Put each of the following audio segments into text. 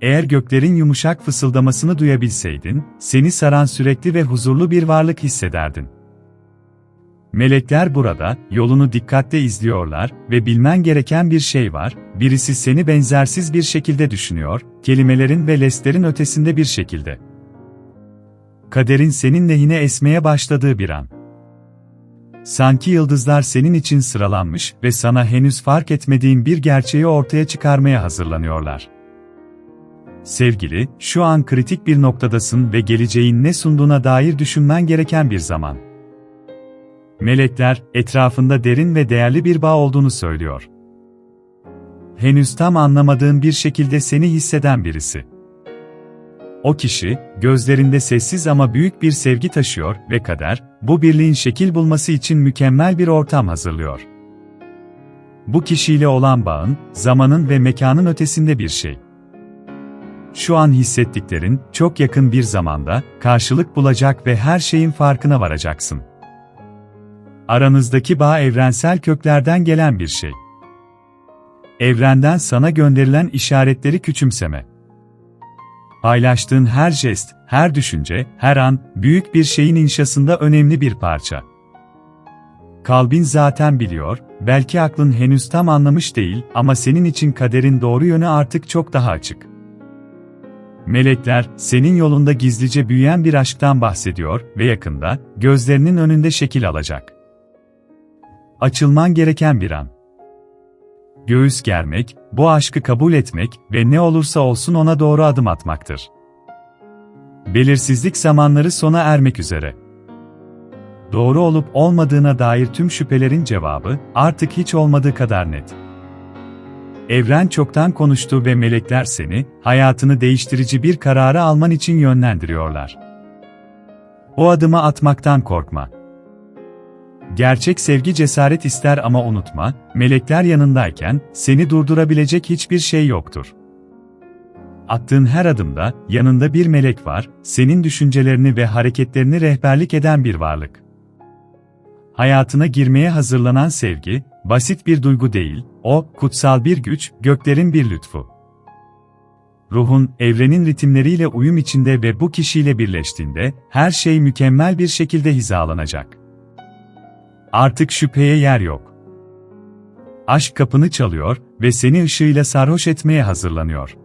eğer göklerin yumuşak fısıldamasını duyabilseydin, seni saran sürekli ve huzurlu bir varlık hissederdin. Melekler burada, yolunu dikkatle izliyorlar ve bilmen gereken bir şey var, birisi seni benzersiz bir şekilde düşünüyor, kelimelerin ve leslerin ötesinde bir şekilde. Kaderin senin lehine esmeye başladığı bir an. Sanki yıldızlar senin için sıralanmış ve sana henüz fark etmediğin bir gerçeği ortaya çıkarmaya hazırlanıyorlar. Sevgili, şu an kritik bir noktadasın ve geleceğin ne sunduğuna dair düşünmen gereken bir zaman. Melekler, etrafında derin ve değerli bir bağ olduğunu söylüyor. Henüz tam anlamadığın bir şekilde seni hisseden birisi. O kişi, gözlerinde sessiz ama büyük bir sevgi taşıyor ve kader, bu birliğin şekil bulması için mükemmel bir ortam hazırlıyor. Bu kişiyle olan bağın, zamanın ve mekanın ötesinde bir şey. Şu an hissettiklerin, çok yakın bir zamanda, karşılık bulacak ve her şeyin farkına varacaksın. Aranızdaki bağ evrensel köklerden gelen bir şey. Evrenden sana gönderilen işaretleri küçümseme. Paylaştığın her jest, her düşünce, her an, büyük bir şeyin inşasında önemli bir parça. Kalbin zaten biliyor, belki aklın henüz tam anlamış değil ama senin için kaderin doğru yönü artık çok daha açık. Melekler, senin yolunda gizlice büyüyen bir aşktan bahsediyor ve yakında, gözlerinin önünde şekil alacak. Açılman gereken bir an. Göğüs germek, bu aşkı kabul etmek ve ne olursa olsun ona doğru adım atmaktır. Belirsizlik zamanları sona ermek üzere. Doğru olup olmadığına dair tüm şüphelerin cevabı artık hiç olmadığı kadar net. Evren çoktan konuştu ve melekler seni, hayatını değiştirici bir kararı alman için yönlendiriyorlar. O adımı atmaktan korkma. Gerçek sevgi cesaret ister ama unutma, melekler yanındayken seni durdurabilecek hiçbir şey yoktur. Attığın her adımda yanında bir melek var, senin düşüncelerini ve hareketlerini rehberlik eden bir varlık. Hayatına girmeye hazırlanan sevgi, basit bir duygu değil, o, kutsal bir güç, göklerin bir lütfu. Ruhun, evrenin ritimleriyle uyum içinde ve bu kişiyle birleştiğinde, her şey mükemmel bir şekilde hizalanacak. Artık şüpheye yer yok. Aşk kapını çalıyor ve seni ışığıyla sarhoş etmeye hazırlanıyor.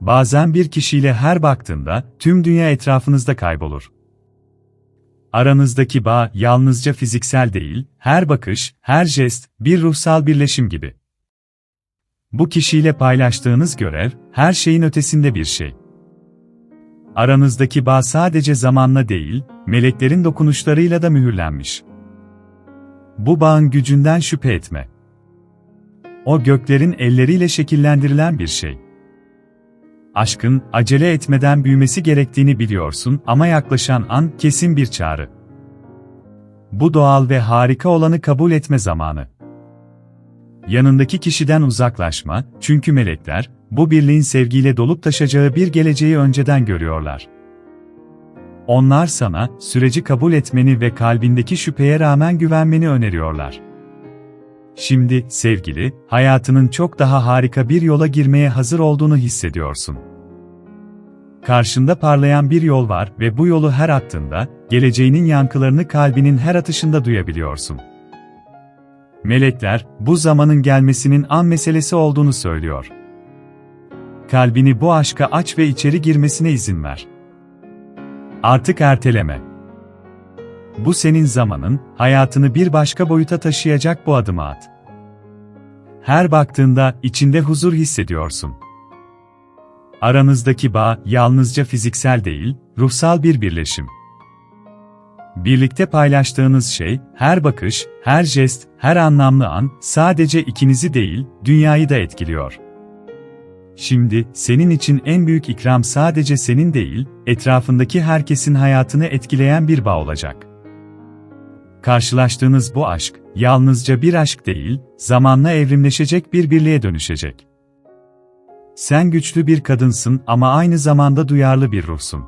Bazen bir kişiyle her baktığında tüm dünya etrafınızda kaybolur. Aranızdaki bağ yalnızca fiziksel değil, her bakış, her jest bir ruhsal birleşim gibi. Bu kişiyle paylaştığınız görev her şeyin ötesinde bir şey. Aranızdaki bağ sadece zamanla değil, meleklerin dokunuşlarıyla da mühürlenmiş. Bu bağın gücünden şüphe etme. O göklerin elleriyle şekillendirilen bir şey. Aşkın acele etmeden büyümesi gerektiğini biliyorsun ama yaklaşan an kesin bir çağrı. Bu doğal ve harika olanı kabul etme zamanı. Yanındaki kişiden uzaklaşma, çünkü melekler, bu birliğin sevgiyle dolup taşacağı bir geleceği önceden görüyorlar. Onlar sana, süreci kabul etmeni ve kalbindeki şüpheye rağmen güvenmeni öneriyorlar. Şimdi, sevgili, hayatının çok daha harika bir yola girmeye hazır olduğunu hissediyorsun. Karşında parlayan bir yol var ve bu yolu her attığında, geleceğinin yankılarını kalbinin her atışında duyabiliyorsun. Melekler, bu zamanın gelmesinin an meselesi olduğunu söylüyor. Kalbini bu aşka aç ve içeri girmesine izin ver. Artık erteleme. Bu senin zamanın, hayatını bir başka boyuta taşıyacak bu adımı at. Her baktığında içinde huzur hissediyorsun. Aranızdaki bağ yalnızca fiziksel değil, ruhsal bir birleşim. Birlikte paylaştığınız şey, her bakış, her jest, her anlamlı an sadece ikinizi değil, dünyayı da etkiliyor. Şimdi, senin için en büyük ikram sadece senin değil, etrafındaki herkesin hayatını etkileyen bir bağ olacak. Karşılaştığınız bu aşk, yalnızca bir aşk değil, zamanla evrimleşecek bir birliğe dönüşecek. Sen güçlü bir kadınsın ama aynı zamanda duyarlı bir ruhsun.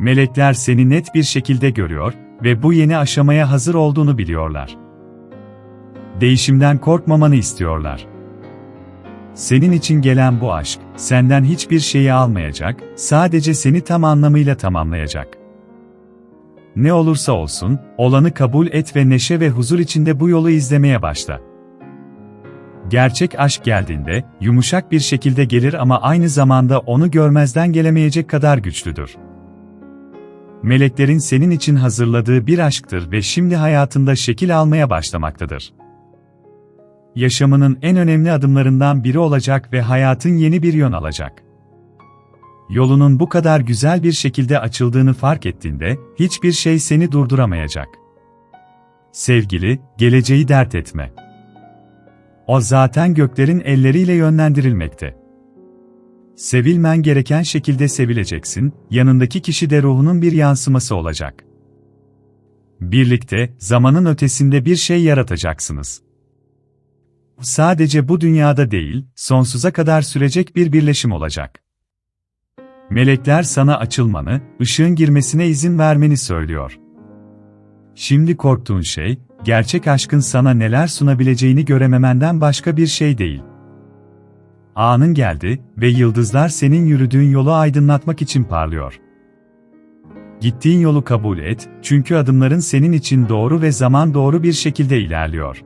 Melekler seni net bir şekilde görüyor ve bu yeni aşamaya hazır olduğunu biliyorlar. Değişimden korkmamanı istiyorlar. Senin için gelen bu aşk, senden hiçbir şeyi almayacak, sadece seni tam anlamıyla tamamlayacak. Ne olursa olsun, olanı kabul et ve neşe ve huzur içinde bu yolu izlemeye başla. Gerçek aşk geldiğinde, yumuşak bir şekilde gelir ama aynı zamanda onu görmezden gelemeyecek kadar güçlüdür. Meleklerin senin için hazırladığı bir aşktır ve şimdi hayatında şekil almaya başlamaktadır. Yaşamının en önemli adımlarından biri olacak ve hayatın yeni bir yön alacak. Yolunun bu kadar güzel bir şekilde açıldığını fark ettiğinde, hiçbir şey seni durduramayacak. Sevgili, geleceği dert etme. O zaten göklerin elleriyle yönlendirilmekte. Sevilmen gereken şekilde sevileceksin, yanındaki kişi de ruhunun bir yansıması olacak. Birlikte, zamanın ötesinde bir şey yaratacaksınız. Sadece bu dünyada değil, sonsuza kadar sürecek bir birleşim olacak. Melekler sana açılmanı, ışığın girmesine izin vermeni söylüyor. Şimdi korktuğun şey, gerçek aşkın sana neler sunabileceğini görememenden başka bir şey değil. Anın geldi ve yıldızlar senin yürüdüğün yolu aydınlatmak için parlıyor. Gittiğin yolu kabul et, çünkü adımların senin için doğru ve zaman doğru bir şekilde ilerliyor.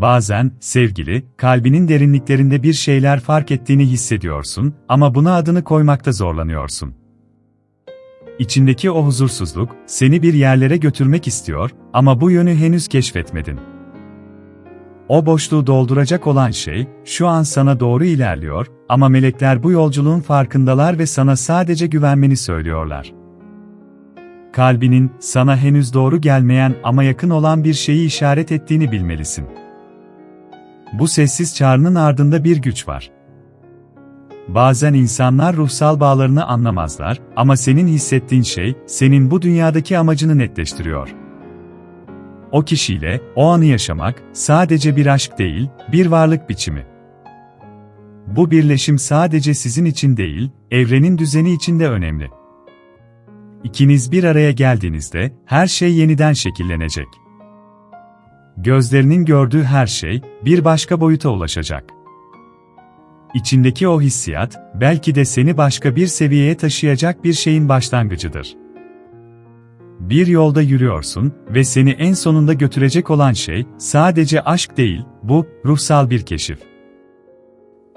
Bazen, sevgili, kalbinin derinliklerinde bir şeyler fark ettiğini hissediyorsun ama buna adını koymakta zorlanıyorsun. İçindeki o huzursuzluk, seni bir yerlere götürmek istiyor ama bu yönü henüz keşfetmedin. O boşluğu dolduracak olan şey, şu an sana doğru ilerliyor ama melekler bu yolculuğun farkındalar ve sana sadece güvenmeni söylüyorlar. Kalbinin, sana henüz doğru gelmeyen ama yakın olan bir şeyi işaret ettiğini bilmelisin. Bu sessiz çağrının ardında bir güç var. Bazen insanlar ruhsal bağlarını anlamazlar ama senin hissettiğin şey, senin bu dünyadaki amacını netleştiriyor. O kişiyle, o anı yaşamak, sadece bir aşk değil, bir varlık biçimi. Bu birleşim sadece sizin için değil, evrenin düzeni için de önemli. İkiniz bir araya geldiğinizde, her şey yeniden şekillenecek. Gözlerinin gördüğü her şey, bir başka boyuta ulaşacak. İçindeki o hissiyat, belki de seni başka bir seviyeye taşıyacak bir şeyin başlangıcıdır. Bir yolda yürüyorsun ve seni en sonunda götürecek olan şey, sadece aşk değil, bu, ruhsal bir keşif.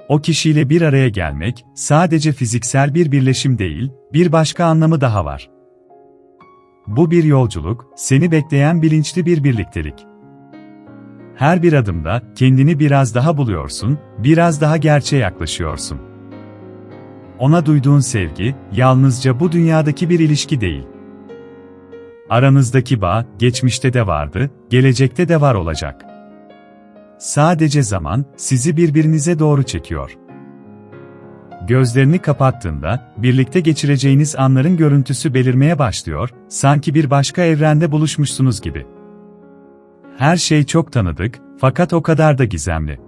O kişiyle bir araya gelmek, sadece fiziksel bir birleşim değil, bir başka anlamı daha var. Bu bir yolculuk, seni bekleyen bilinçli bir birliktelik. Her bir adımda kendini biraz daha buluyorsun, biraz daha gerçeğe yaklaşıyorsun. Ona duyduğun sevgi, yalnızca bu dünyadaki bir ilişki değil. Aranızdaki bağ, geçmişte de vardı, gelecekte de var olacak. Sadece zaman, sizi birbirinize doğru çekiyor. Gözlerini kapattığında, birlikte geçireceğiniz anların görüntüsü belirmeye başlıyor, sanki bir başka evrende buluşmuşsunuz gibi. Her şey çok tanıdık, fakat o kadar da gizemli.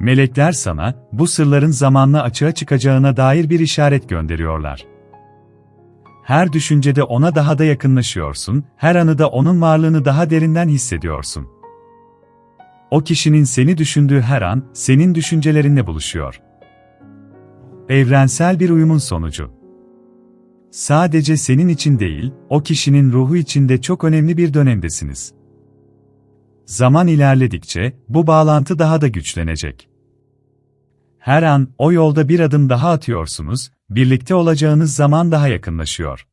Melekler sana, bu sırların zamanla açığa çıkacağına dair bir işaret gönderiyorlar. Her düşüncede ona daha da yakınlaşıyorsun, her anıda onun varlığını daha derinden hissediyorsun. O kişinin seni düşündüğü her an, senin düşüncelerinle buluşuyor. Evrensel bir uyumun sonucu. Sadece senin için değil, o kişinin ruhu için de çok önemli bir dönemdesiniz. Zaman ilerledikçe bu bağlantı daha da güçlenecek. Her an o yolda bir adım daha atıyorsunuz, birlikte olacağınız zaman daha yakınlaşıyor.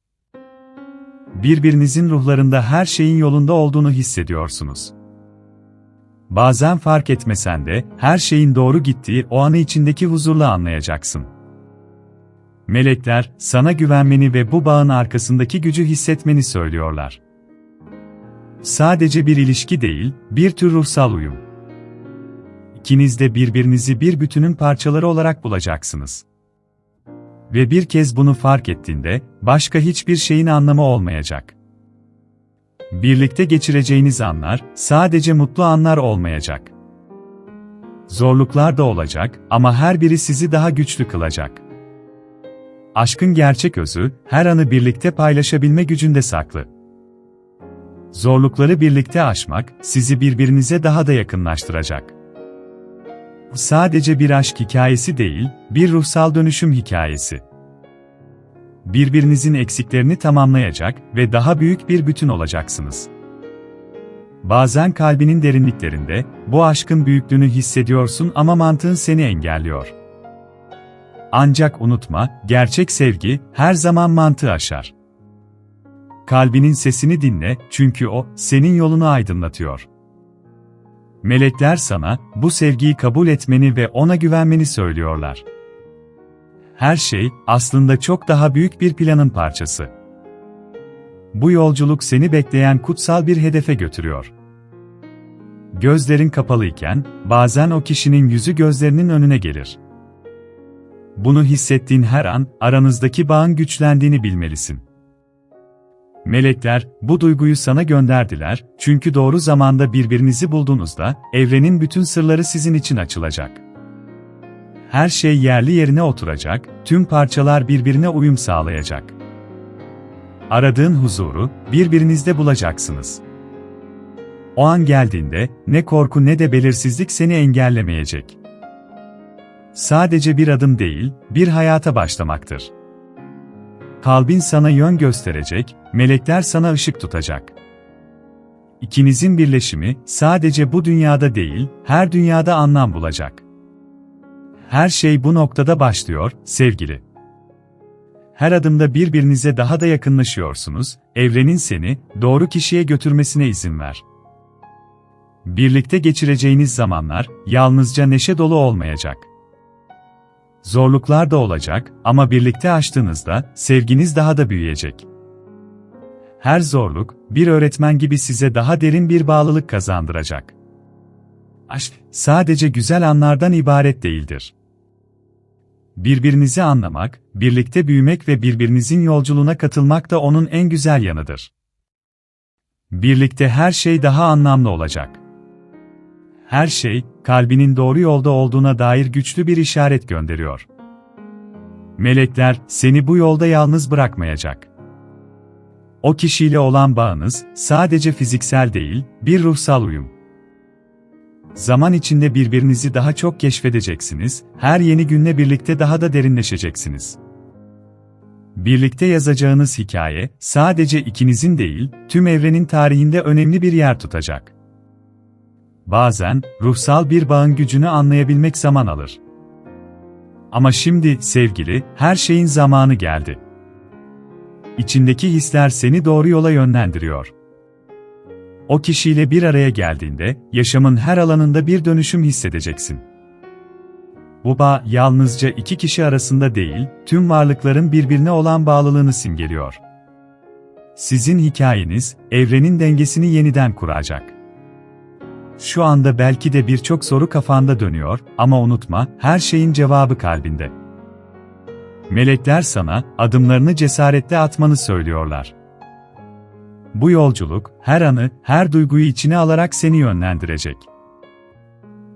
Birbirinizin ruhlarında her şeyin yolunda olduğunu hissediyorsunuz. Bazen fark etmesen de her şeyin doğru gittiği o anı içindeki huzurla anlayacaksın. Melekler sana güvenmeni ve bu bağın arkasındaki gücü hissetmeni söylüyorlar. Sadece bir ilişki değil, bir tür ruhsal uyum. İkiniz de birbirinizi bir bütünün parçaları olarak bulacaksınız. Ve bir kez bunu fark ettiğinde, başka hiçbir şeyin anlamı olmayacak. Birlikte geçireceğiniz anlar, sadece mutlu anlar olmayacak. Zorluklar da olacak ama her biri sizi daha güçlü kılacak. Aşkın gerçek özü, her anı birlikte paylaşabilme gücünde saklı. Zorlukları birlikte aşmak, sizi birbirinize daha da yakınlaştıracak. Sadece bir aşk hikayesi değil, bir ruhsal dönüşüm hikayesi. Birbirinizin eksiklerini tamamlayacak ve daha büyük bir bütün olacaksınız. Bazen kalbinin derinliklerinde bu aşkın büyüklüğünü hissediyorsun ama mantığın seni engelliyor. Ancak unutma, gerçek sevgi her zaman mantığı aşar. Kalbinin sesini dinle çünkü o senin yolunu aydınlatıyor. Melekler sana bu sevgiyi kabul etmeni ve ona güvenmeni söylüyorlar. Her şey aslında çok daha büyük bir planın parçası. Bu yolculuk seni bekleyen kutsal bir hedefe götürüyor. Gözlerin kapalıyken bazen o kişinin yüzü gözlerinin önüne gelir. Bunu hissettiğin her an aranızdaki bağın güçlendiğini bilmelisin. Melekler bu duyguyu sana gönderdiler çünkü doğru zamanda birbirinizi bulduğunuzda evrenin bütün sırları sizin için açılacak. Her şey yerli yerine oturacak, tüm parçalar birbirine uyum sağlayacak. Aradığın huzuru birbirinizde bulacaksınız. O an geldiğinde ne korku ne de belirsizlik seni engellemeyecek. Sadece bir adım değil, bir hayata başlamaktır. Kalbin sana yön gösterecek, melekler sana ışık tutacak. İkinizin birleşimi sadece bu dünyada değil, her dünyada anlam bulacak. Her şey bu noktada başlıyor, sevgili. Her adımda birbirinize daha da yakınlaşıyorsunuz, evrenin seni doğru kişiye götürmesine izin ver. Birlikte geçireceğiniz zamanlar yalnızca neşe dolu olmayacak. Zorluklar da olacak ama birlikte aştığınızda sevginiz daha da büyüyecek. Her zorluk bir öğretmen gibi size daha derin bir bağlılık kazandıracak. Aşk sadece güzel anlardan ibaret değildir. Birbirinizi anlamak, birlikte büyümek ve birbirinizin yolculuğuna katılmak da onun en güzel yanıdır. Birlikte her şey daha anlamlı olacak. Her şey, kalbinin doğru yolda olduğuna dair güçlü bir işaret gönderiyor. Melekler, seni bu yolda yalnız bırakmayacak. O kişiyle olan bağınız, sadece fiziksel değil, bir ruhsal uyum. Zaman içinde birbirinizi daha çok keşfedeceksiniz, her yeni günle birlikte daha da derinleşeceksiniz. Birlikte yazacağınız hikaye, sadece ikinizin değil, tüm evrenin tarihinde önemli bir yer tutacak. Bazen, ruhsal bir bağın gücünü anlayabilmek zaman alır. Ama şimdi, sevgili, her şeyin zamanı geldi. İçindeki hisler seni doğru yola yönlendiriyor. O kişiyle bir araya geldiğinde, yaşamın her alanında bir dönüşüm hissedeceksin. Bu bağ yalnızca iki kişi arasında değil, tüm varlıkların birbirine olan bağlılığını simgeliyor. Sizin hikayeniz, evrenin dengesini yeniden kuracak. Şu anda belki de birçok soru kafanda dönüyor ama unutma, her şeyin cevabı kalbinde. Melekler sana adımlarını cesaretle atmanı söylüyorlar. Bu yolculuk her anı, her duyguyu içine alarak seni yönlendirecek.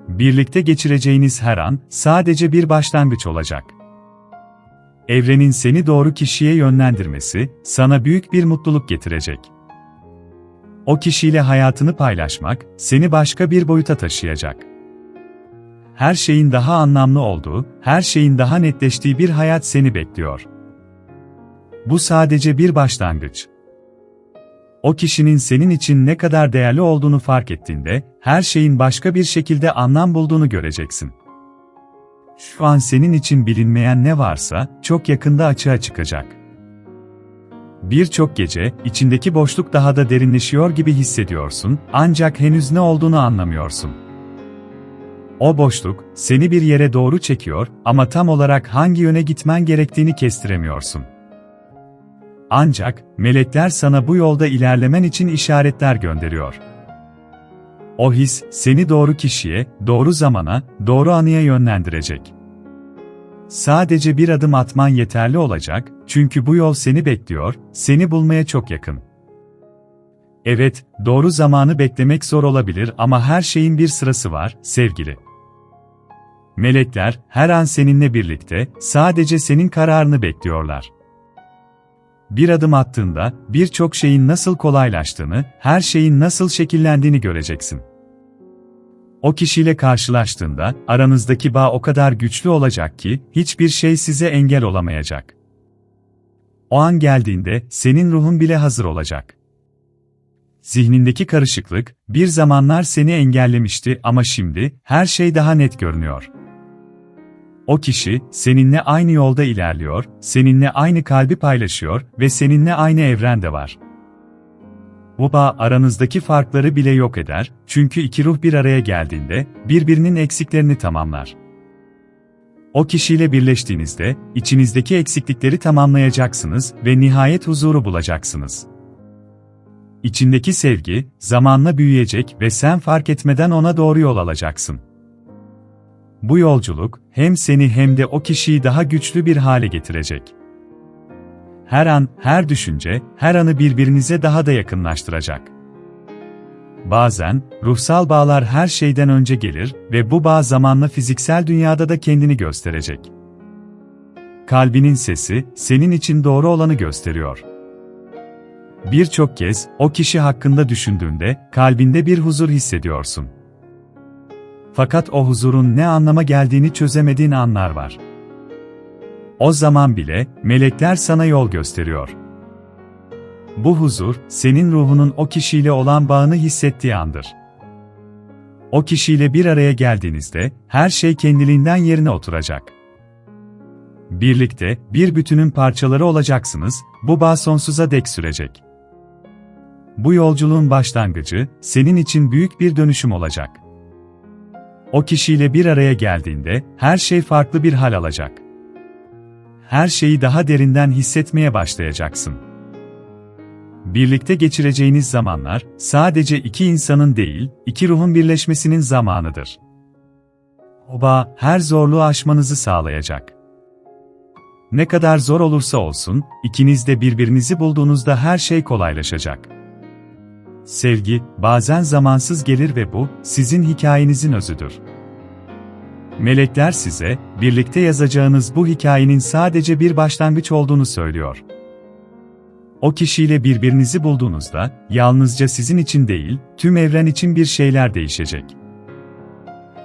Birlikte geçireceğiniz her an sadece bir başlangıç olacak. Evrenin seni doğru kişiye yönlendirmesi sana büyük bir mutluluk getirecek. O kişiyle hayatını paylaşmak seni başka bir boyuta taşıyacak. Her şeyin daha anlamlı olduğu, her şeyin daha netleştiği bir hayat seni bekliyor. Bu sadece bir başlangıç. O kişinin senin için ne kadar değerli olduğunu fark ettiğinde, her şeyin başka bir şekilde anlam bulduğunu göreceksin. Şu an senin için bilinmeyen ne varsa, çok yakında açığa çıkacak. Birçok gece, içindeki boşluk daha da derinleşiyor gibi hissediyorsun, ancak henüz ne olduğunu anlamıyorsun. O boşluk, seni bir yere doğru çekiyor ama tam olarak hangi yöne gitmen gerektiğini kestiremiyorsun. Ancak, melekler sana bu yolda ilerlemen için işaretler gönderiyor. O his, seni doğru kişiye, doğru zamana, doğru anıya yönlendirecek. Sadece bir adım atman yeterli olacak, çünkü bu yol seni bekliyor, seni bulmaya çok yakın. Evet, doğru zamanı beklemek zor olabilir ama her şeyin bir sırası var, sevgili. Melekler, her an seninle birlikte, sadece senin kararını bekliyorlar. Bir adım attığında, birçok şeyin nasıl kolaylaştığını, her şeyin nasıl şekillendiğini göreceksin. O kişiyle karşılaştığında aranızdaki bağ o kadar güçlü olacak ki hiçbir şey size engel olamayacak. O an geldiğinde senin ruhun bile hazır olacak. Zihnindeki karışıklık bir zamanlar seni engellemişti ama şimdi her şey daha net görünüyor. O kişi seninle aynı yolda ilerliyor, seninle aynı kalbi paylaşıyor ve seninle aynı evrende var. Bu bağ aranızdaki farkları bile yok eder, çünkü iki ruh bir araya geldiğinde birbirinin eksiklerini tamamlar. O kişiyle birleştiğinizde içinizdeki eksiklikleri tamamlayacaksınız ve nihayet huzuru bulacaksınız. İçindeki sevgi zamanla büyüyecek ve sen fark etmeden ona doğru yol alacaksın. Bu yolculuk hem seni hem de o kişiyi daha güçlü bir hale getirecek. Her an, her düşünce, her anı birbirinize daha da yakınlaştıracak. Bazen, ruhsal bağlar her şeyden önce gelir ve bu bağ zamanla fiziksel dünyada da kendini gösterecek. Kalbinin sesi, senin için doğru olanı gösteriyor. Birçok kez, o kişi hakkında düşündüğünde, kalbinde bir huzur hissediyorsun. Fakat o huzurun ne anlama geldiğini çözemediğin anlar var. O zaman bile, melekler sana yol gösteriyor. Bu huzur, senin ruhunun o kişiyle olan bağını hissettiği andır. O kişiyle bir araya geldiğinizde, her şey kendiliğinden yerine oturacak. Birlikte, bir bütünün parçaları olacaksınız, bu bağ sonsuza dek sürecek. Bu yolculuğun başlangıcı, senin için büyük bir dönüşüm olacak. O kişiyle bir araya geldiğinde, her şey farklı bir hal alacak. Her şeyi daha derinden hissetmeye başlayacaksın. Birlikte geçireceğiniz zamanlar, sadece iki insanın değil, iki ruhun birleşmesinin zamanıdır. O bağ, her zorluğu aşmanızı sağlayacak. Ne kadar zor olursa olsun, ikiniz de birbirinizi bulduğunuzda her şey kolaylaşacak. Sevgi, bazen zamansız gelir ve bu, sizin hikayenizin özüdür. Melekler size, birlikte yazacağınız bu hikayenin sadece bir başlangıç olduğunu söylüyor. O kişiyle birbirinizi bulduğunuzda, yalnızca sizin için değil, tüm evren için bir şeyler değişecek.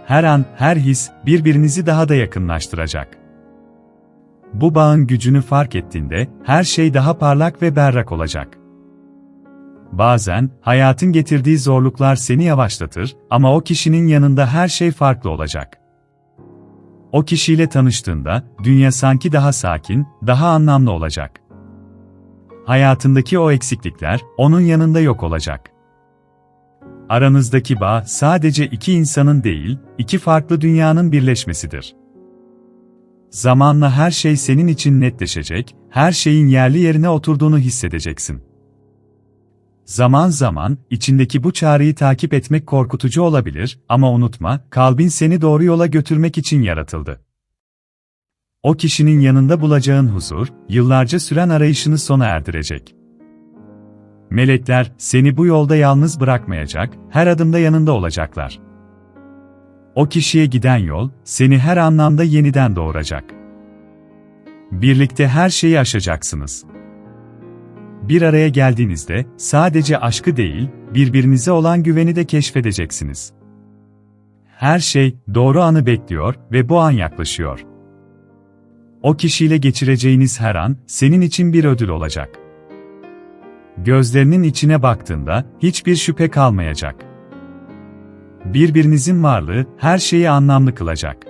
Her an, her his, birbirinizi daha da yakınlaştıracak. Bu bağın gücünü fark ettiğinde, her şey daha parlak ve berrak olacak. Bazen, hayatın getirdiği zorluklar seni yavaşlatır ama o kişinin yanında her şey farklı olacak. O kişiyle tanıştığında, dünya sanki daha sakin, daha anlamlı olacak. Hayatındaki o eksiklikler, onun yanında yok olacak. Aranızdaki bağ sadece iki insanın değil, iki farklı dünyanın birleşmesidir. Zamanla her şey senin için netleşecek, her şeyin yerli yerine oturduğunu hissedeceksin. Zaman zaman, içindeki bu çağrıyı takip etmek korkutucu olabilir ama unutma, kalbin seni doğru yola götürmek için yaratıldı. O kişinin yanında bulacağın huzur, yıllarca süren arayışını sona erdirecek. Melekler, seni bu yolda yalnız bırakmayacak, her adımda yanında olacaklar. O kişiye giden yol, seni her anlamda yeniden doğuracak. Birlikte her şeyi aşacaksınız. Bir araya geldiğinizde, sadece aşkı değil, birbirinize olan güveni de keşfedeceksiniz. Her şey, doğru anı bekliyor ve bu an yaklaşıyor. O kişiyle geçireceğiniz her an, senin için bir ödül olacak. Gözlerinin içine baktığında, hiçbir şüphe kalmayacak. Birbirinizin varlığı, her şeyi anlamlı kılacak.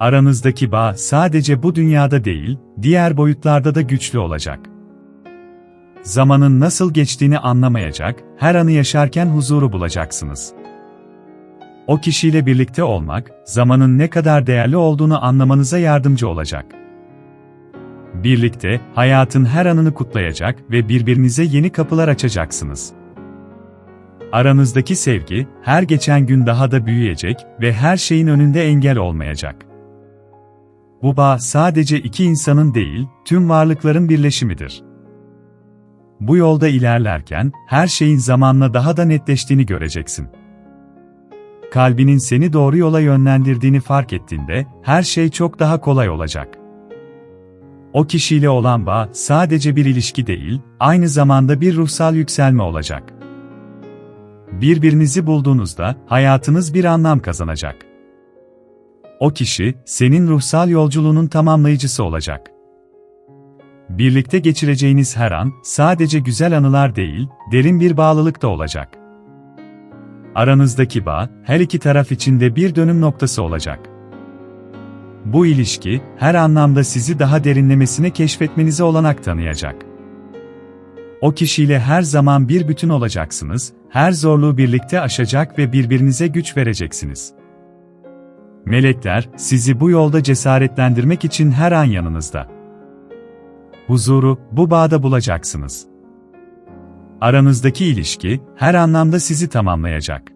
Aranızdaki bağ sadece bu dünyada değil, diğer boyutlarda da güçlü olacak. Zamanın nasıl geçtiğini anlamayacak, her anı yaşarken huzuru bulacaksınız. O kişiyle birlikte olmak, zamanın ne kadar değerli olduğunu anlamanıza yardımcı olacak. Birlikte, hayatın her anını kutlayacak ve birbirinize yeni kapılar açacaksınız. Aranızdaki sevgi, her geçen gün daha da büyüyecek ve her şeyin önünde engel olmayacak. Bu bağ sadece iki insanın değil, tüm varlıkların birleşimidir. Bu yolda ilerlerken, her şeyin zamanla daha da netleştiğini göreceksin. Kalbinin seni doğru yola yönlendirdiğini fark ettiğinde, her şey çok daha kolay olacak. O kişiyle olan bağ, sadece bir ilişki değil, aynı zamanda bir ruhsal yükselme olacak. Birbirinizi bulduğunuzda hayatınız bir anlam kazanacak. O kişi senin ruhsal yolculuğunun tamamlayıcısı olacak. Birlikte geçireceğiniz her an sadece güzel anılar değil, derin bir bağlılık da olacak. Aranızdaki bağ her iki taraf için de bir dönüm noktası olacak. Bu ilişki her anlamda sizi daha derinlemesine keşfetmenize olanak tanıyacak. O kişiyle her zaman bir bütün olacaksınız, her zorluğu birlikte aşacak ve birbirinize güç vereceksiniz. Melekler, sizi bu yolda cesaretlendirmek için her an yanınızda. Huzuru, bu bağda bulacaksınız. Aranızdaki ilişki, her anlamda sizi tamamlayacak.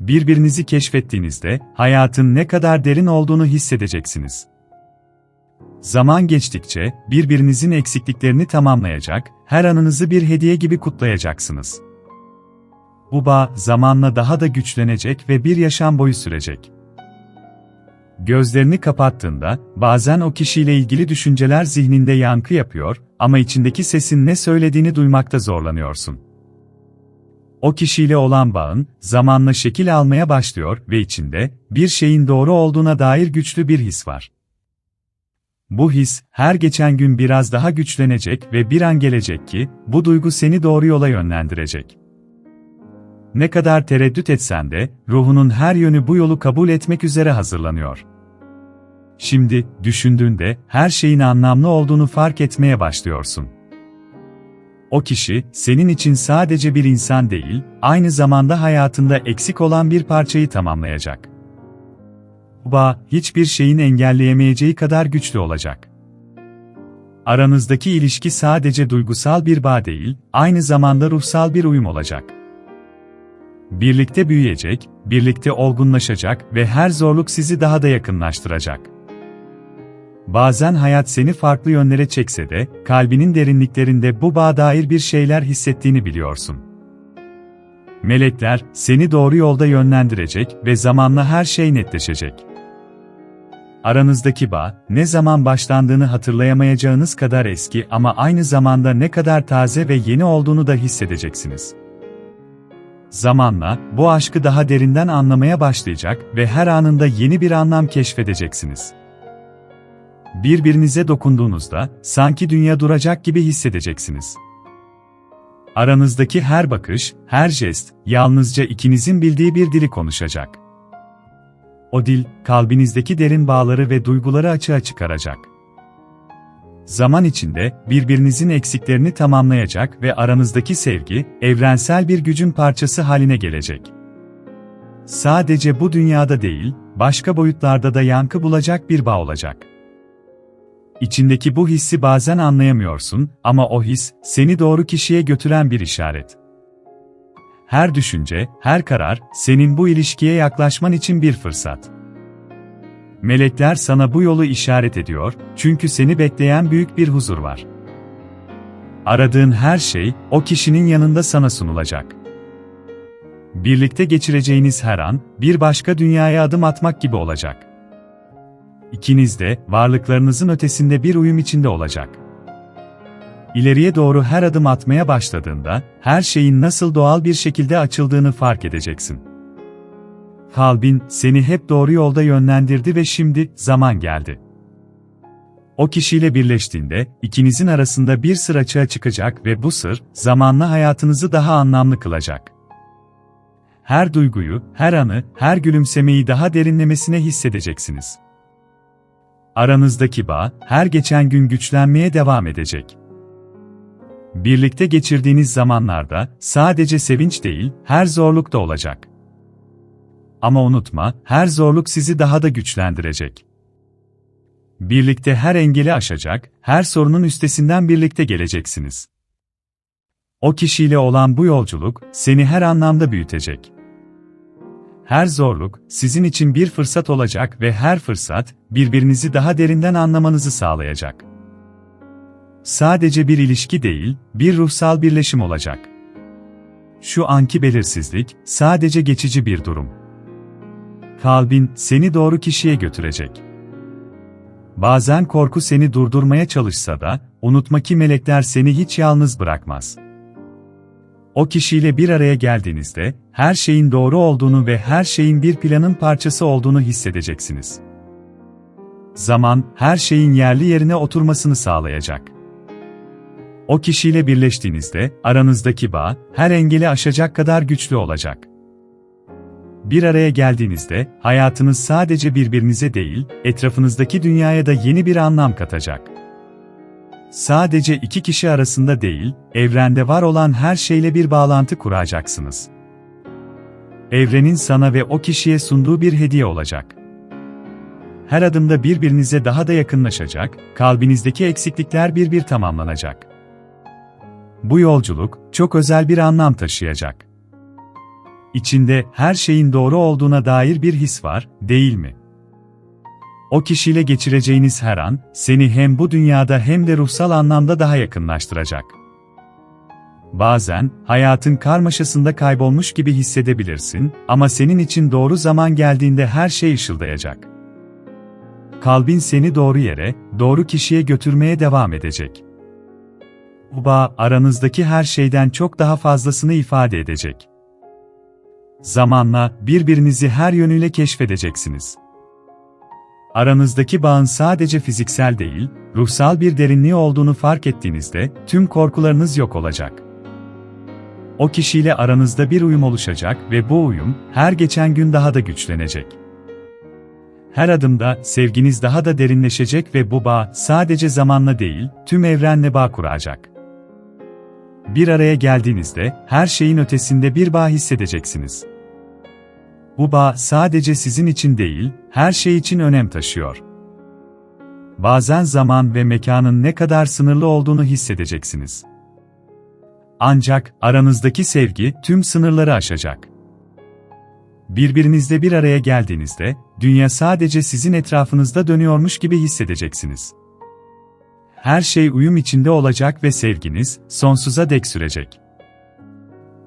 Birbirinizi keşfettiğinizde, hayatın ne kadar derin olduğunu hissedeceksiniz. Zaman geçtikçe, birbirinizin eksikliklerini tamamlayacak, her anınızı bir hediye gibi kutlayacaksınız. Bu bağ, zamanla daha da güçlenecek ve bir yaşam boyu sürecek. Gözlerini kapattığında, bazen o kişiyle ilgili düşünceler zihninde yankı yapıyor ama içindeki sesin ne söylediğini duymakta zorlanıyorsun. O kişiyle olan bağın, zamanla şekil almaya başlıyor ve içinde, bir şeyin doğru olduğuna dair güçlü bir his var. Bu his, her geçen gün biraz daha güçlenecek ve bir an gelecek ki, bu duygu seni doğru yola yönlendirecek. Ne kadar tereddüt etsen de, ruhunun her yönü bu yolu kabul etmek üzere hazırlanıyor. Şimdi, düşündüğünde, her şeyin anlamlı olduğunu fark etmeye başlıyorsun. O kişi, senin için sadece bir insan değil, aynı zamanda hayatında eksik olan bir parçayı tamamlayacak. Bu bağ, hiçbir şeyin engelleyemeyeceği kadar güçlü olacak. Aranızdaki ilişki sadece duygusal bir bağ değil, aynı zamanda ruhsal bir uyum olacak. Birlikte büyüyecek, birlikte olgunlaşacak ve her zorluk sizi daha da yakınlaştıracak. Bazen hayat seni farklı yönlere çekse de, kalbinin derinliklerinde bu bağa dair bir şeyler hissettiğini biliyorsun. Melekler, seni doğru yolda yönlendirecek ve zamanla her şey netleşecek. Aranızdaki bağ, ne zaman başlandığını hatırlayamayacağınız kadar eski ama aynı zamanda ne kadar taze ve yeni olduğunu da hissedeceksiniz. Zamanla, bu aşkı daha derinden anlamaya başlayacak ve her anında yeni bir anlam keşfedeceksiniz. Birbirinize dokunduğunuzda, sanki dünya duracak gibi hissedeceksiniz. Aranızdaki her bakış, her jest, yalnızca ikinizin bildiği bir dili konuşacak. O dil, kalbinizdeki derin bağları ve duyguları açığa çıkaracak. Zaman içinde, birbirinizin eksiklerini tamamlayacak ve aranızdaki sevgi, evrensel bir gücün parçası haline gelecek. Sadece bu dünyada değil, başka boyutlarda da yankı bulacak bir bağ olacak. İçindeki bu hissi bazen anlayamıyorsun ama o his, seni doğru kişiye götüren bir işaret. Her düşünce, her karar, senin bu ilişkiye yaklaşman için bir fırsat. Melekler sana bu yolu işaret ediyor, çünkü seni bekleyen büyük bir huzur var. Aradığın her şey, o kişinin yanında sana sunulacak. Birlikte geçireceğiniz her an, bir başka dünyaya adım atmak gibi olacak. İkiniz de, varlıklarınızın ötesinde bir uyum içinde olacak. İleriye doğru her adım atmaya başladığında, her şeyin nasıl doğal bir şekilde açıldığını fark edeceksin. Kalbin, seni hep doğru yolda yönlendirdi ve şimdi, zaman geldi. O kişiyle birleştiğinde, ikinizin arasında bir sır açığa çıkacak ve bu sır, zamanla hayatınızı daha anlamlı kılacak. Her duyguyu, her anı, her gülümsemeyi daha derinlemesine hissedeceksiniz. Aranızdaki bağ, her geçen gün güçlenmeye devam edecek. Birlikte geçirdiğiniz zamanlarda, sadece sevinç değil, her zorluk da olacak. Ama unutma, her zorluk sizi daha da güçlendirecek. Birlikte her engeli aşacak, her sorunun üstesinden birlikte geleceksiniz. O kişiyle olan bu yolculuk, seni her anlamda büyütecek. Her zorluk, sizin için bir fırsat olacak ve her fırsat, birbirinizi daha derinden anlamanızı sağlayacak. Sadece bir ilişki değil, bir ruhsal birleşim olacak. Şu anki belirsizlik, sadece geçici bir durum. Kalbin, seni doğru kişiye götürecek. Bazen korku seni durdurmaya çalışsa da, unutma ki melekler seni hiç yalnız bırakmaz. O kişiyle bir araya geldiğinizde, her şeyin doğru olduğunu ve her şeyin bir planın parçası olduğunu hissedeceksiniz. Zaman, her şeyin yerli yerine oturmasını sağlayacak. O kişiyle birleştiğinizde, aranızdaki bağ, her engeli aşacak kadar güçlü olacak. Bir araya geldiğinizde, hayatınız sadece birbirinize değil, etrafınızdaki dünyaya da yeni bir anlam katacak. Sadece iki kişi arasında değil, evrende var olan her şeyle bir bağlantı kuracaksınız. Evrenin sana ve o kişiye sunduğu bir hediye olacak. Her adımda birbirinize daha da yakınlaşacak, kalbinizdeki eksiklikler bir bir tamamlanacak. Bu yolculuk, çok özel bir anlam taşıyacak. İçinde her şeyin doğru olduğuna dair bir his var, değil mi? O kişiyle geçireceğiniz her an, seni hem bu dünyada hem de ruhsal anlamda daha yakınlaştıracak. Bazen, hayatın karmaşasında kaybolmuş gibi hissedebilirsin ama senin için doğru zaman geldiğinde her şey ışıldayacak. Kalbin seni doğru yere, doğru kişiye götürmeye devam edecek. Bu bağ, aranızdaki her şeyden çok daha fazlasını ifade edecek. Zamanla, birbirinizi her yönüyle keşfedeceksiniz. Aranızdaki bağın sadece fiziksel değil, ruhsal bir derinliği olduğunu fark ettiğinizde, tüm korkularınız yok olacak. O kişiyle aranızda bir uyum oluşacak ve bu uyum, her geçen gün daha da güçlenecek. Her adımda sevginiz daha da derinleşecek ve bu bağ sadece zamanla değil, tüm evrenle bağ kuracak. Bir araya geldiğinizde her şeyin ötesinde bir bağ hissedeceksiniz. Bu bağ sadece sizin için değil, her şey için önem taşıyor. Bazen zaman ve mekanın ne kadar sınırlı olduğunu hissedeceksiniz. Ancak aranızdaki sevgi tüm sınırları aşacak. Birbirinizle bir araya geldiğinizde, dünya sadece sizin etrafınızda dönüyormuş gibi hissedeceksiniz. Her şey uyum içinde olacak ve sevginiz, sonsuza dek sürecek.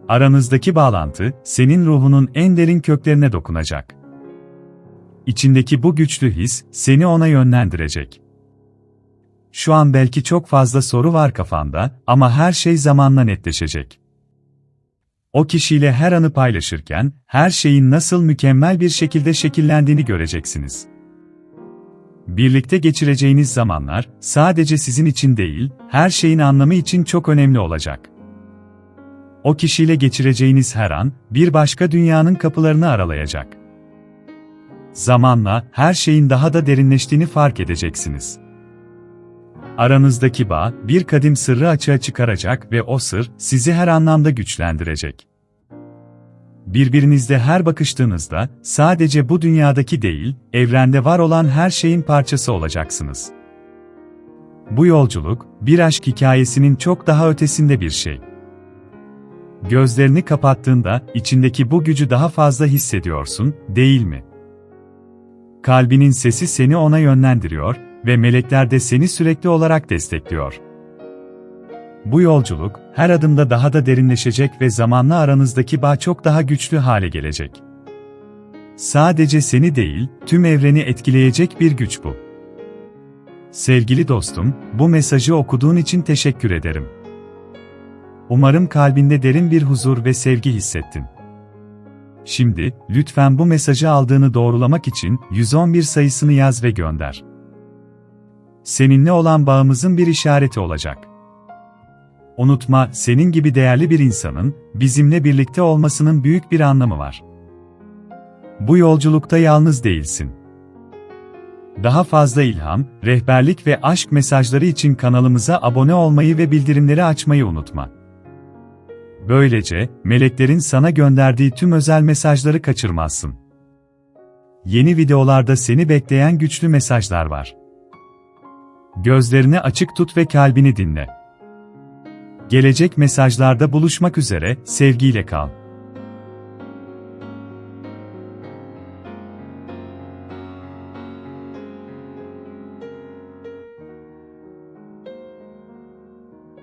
Aranızdaki bağlantı, senin ruhunun en derin köklerine dokunacak. İçindeki bu güçlü his, seni ona yönlendirecek. Şu an belki çok fazla soru var kafanda ama her şey zamanla netleşecek. O kişiyle her anı paylaşırken, her şeyin nasıl mükemmel bir şekilde şekillendiğini göreceksiniz. Birlikte geçireceğiniz zamanlar, sadece sizin için değil, her şeyin anlamı için çok önemli olacak. O kişiyle geçireceğiniz her an, bir başka dünyanın kapılarını aralayacak. Zamanla, her şeyin daha da derinleştiğini fark edeceksiniz. Aranızdaki bağ, bir kadim sırrı açığa çıkaracak ve o sır, sizi her anlamda güçlendirecek. Birbirinizle her bakıştığınızda, sadece bu dünyadaki değil, evrende var olan her şeyin parçası olacaksınız. Bu yolculuk, bir aşk hikayesinin çok daha ötesinde bir şey. Gözlerini kapattığında, içindeki bu gücü daha fazla hissediyorsun, değil mi? Kalbinin sesi seni ona yönlendiriyor ve melekler de seni sürekli olarak destekliyor. Bu yolculuk, her adımda daha da derinleşecek ve zamanla aranızdaki bağ çok daha güçlü hale gelecek. Sadece seni değil, tüm evreni etkileyecek bir güç bu. Sevgili dostum, bu mesajı okuduğun için teşekkür ederim. Umarım kalbinde derin bir huzur ve sevgi hissettin. Şimdi, lütfen bu mesajı aldığını doğrulamak için 111 sayısını yaz ve gönder. Seninle olan bağımızın bir işareti olacak. Unutma, senin gibi değerli bir insanın, bizimle birlikte olmasının büyük bir anlamı var. Bu yolculukta yalnız değilsin. Daha fazla ilham, rehberlik ve aşk mesajları için kanalımıza abone olmayı ve bildirimleri açmayı unutma. Böylece, meleklerin sana gönderdiği tüm özel mesajları kaçırmazsın. Yeni videolarda seni bekleyen güçlü mesajlar var. Gözlerini açık tut ve kalbini dinle. Gelecek mesajlarda buluşmak üzere, sevgiyle kal.